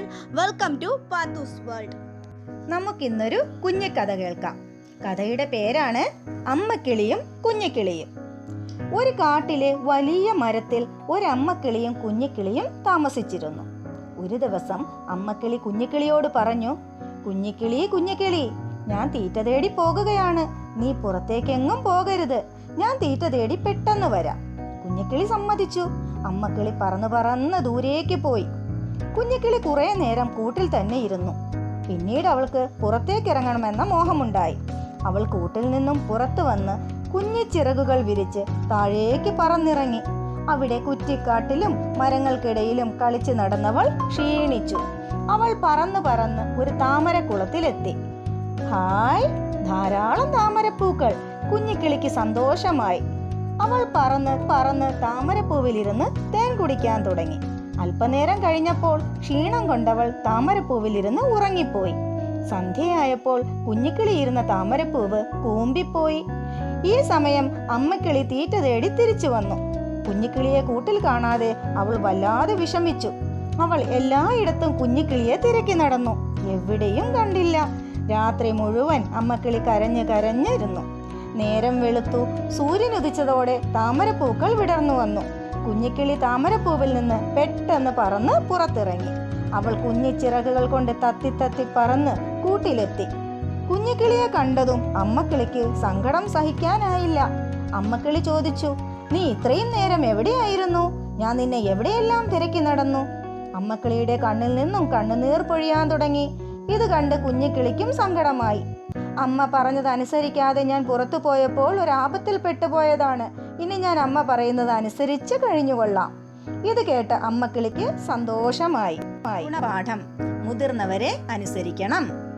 Welcome to Pathu's world നമുക്കിന്നൊരു കുഞ്ഞു കഥ കേൾക്കാം. കഥയുടെ പേരാണ് അമ്മക്കിളിയും കുഞ്ഞിക്കിളിയും. ഒരു കാട്ടിലെ വലിയ മരത്തിൽ ഒരമ്മക്കിളിയും കുഞ്ഞിക്കിളിയും താമസിച്ചിരുന്നു. ഒരു ദിവസം അമ്മക്കിളി കുഞ്ഞിക്കിളിയോട് പറഞ്ഞു കുഞ്ഞിക്കിളി കുഞ്ഞിക്കിളി ഞാൻ തീറ്റ തേടി പോകുകയാണ്. നീ പുറത്തേക്കെങ്ങും പോകരുത്. ഞാൻ തീറ്റ തേടി പെട്ടെന്ന് വരാം. കുഞ്ഞിക്കിളി സമ്മതിച്ചു. അമ്മക്കിളി പറന്ന് പറന്ന് ദൂരേക്ക് പോയി. കുഞ്ഞിക്കിളി കുറേ നേരം കൂട്ടിൽ തന്നെ ഇരുന്നു. പിന്നീട് അവൾക്ക് പുറത്തേക്ക് ഇറങ്ങണമെന്ന മോഹമുണ്ടായി. അവൾ കൂട്ടിൽ നിന്നും പുറത്തു വന്ന് ചിറകുകൾ വിരിച്ച് താഴേക്ക് പറന്നിറങ്ങി. അവിടെ കുറ്റിക്കാട്ടിലും മരങ്ങൾക്കിടയിലും കളിച്ചു നടന്നവൾ ക്ഷീണിച്ചു. അവൾ പറന്ന് പറന്ന് ഒരു താമരക്കുളത്തിലെത്തി. ഹായ് ധാരാളം താമരപ്പൂക്കൾ. കുഞ്ഞിക്കിളിക്ക് സന്തോഷമായി. അവൾ പറന്ന് പറന്ന് താമരപ്പൂവിലിരുന്ന് തേൻ കുടിക്കാൻ തുടങ്ങി. അല്പനേരം കഴിഞ്ഞപ്പോൾ ക്ഷീണം കൊണ്ടവൾ താമരപ്പൂവിലിരുന്ന് ഉറങ്ങിപ്പോയി. സന്ധ്യയായപ്പോൾ കുഞ്ഞിക്കിളിയിരുന്ന താമരപ്പൂവ് കൂമ്പിപ്പോയി. ഈ സമയം അമ്മക്കിളി തീറ്റ തേടി തിരിച്ചു വന്നു. കുഞ്ഞിക്കിളിയെ കൂട്ടിൽ കാണാതെ അവൾ വല്ലാതെ വിഷമിച്ചു. അവൾ എല്ലായിടത്തും കുഞ്ഞിക്കിളിയെ തിരക്കി നടന്നു. എവിടെയും കണ്ടില്ല. രാത്രി മുഴുവൻ അമ്മക്കിളി കരഞ്ഞ് കരഞ്ഞിരുന്നു. നേരം വെളുത്തു സൂര്യൻ ഉദിച്ചതോടെ താമരപ്പൂക്കൾ വിടർന്നു വന്നു. കുഞ്ഞിക്കിളി താമരപ്പൂവിൽ നിന്ന് പെട്ടെന്ന് പറന്ന് പുറത്തിറങ്ങി. അവൾ കുഞ്ഞിച്ചിറകുകൾ കൊണ്ട് തത്തി തത്തി പറന്ന് കൂട്ടിലെത്തി. കുഞ്ഞിക്കിളിയെ കണ്ടതും അമ്മക്കിളിക്ക് സങ്കടം സഹിക്കാനായില്ല. അമ്മക്കിളി ചോദിച്ചു നീ ഇത്രയും നേരം എവിടെയായിരുന്നു? ഞാൻ നിന്നെ എവിടെയെല്ലാം തിരക്കി നടന്നു? അമ്മക്കിളിയുടെ കണ്ണിൽ നിന്നും കണ്ണുനീർ പൊഴിയാൻ തുടങ്ങി. ഇത് കണ്ട് കുഞ്ഞിക്കിളിക്കും സങ്കടമായി. അമ്മ പറഞ്ഞത് അനുസരിക്കാതെ ഞാൻ പുറത്തു പോയപ്പോൾ ഒരു ആപത്തിൽ പെട്ടുപോയതാണ്. ഇനി ഞാൻ അമ്മ പറയുന്നത് അനുസരിച്ച് കഴിഞ്ഞുകൊള്ളാം. ഇത് കേട്ട് അമ്മക്കിളിക്ക് സന്തോഷമായി. പാഠം മുതിർന്നവരെ അനുസരിക്കണം.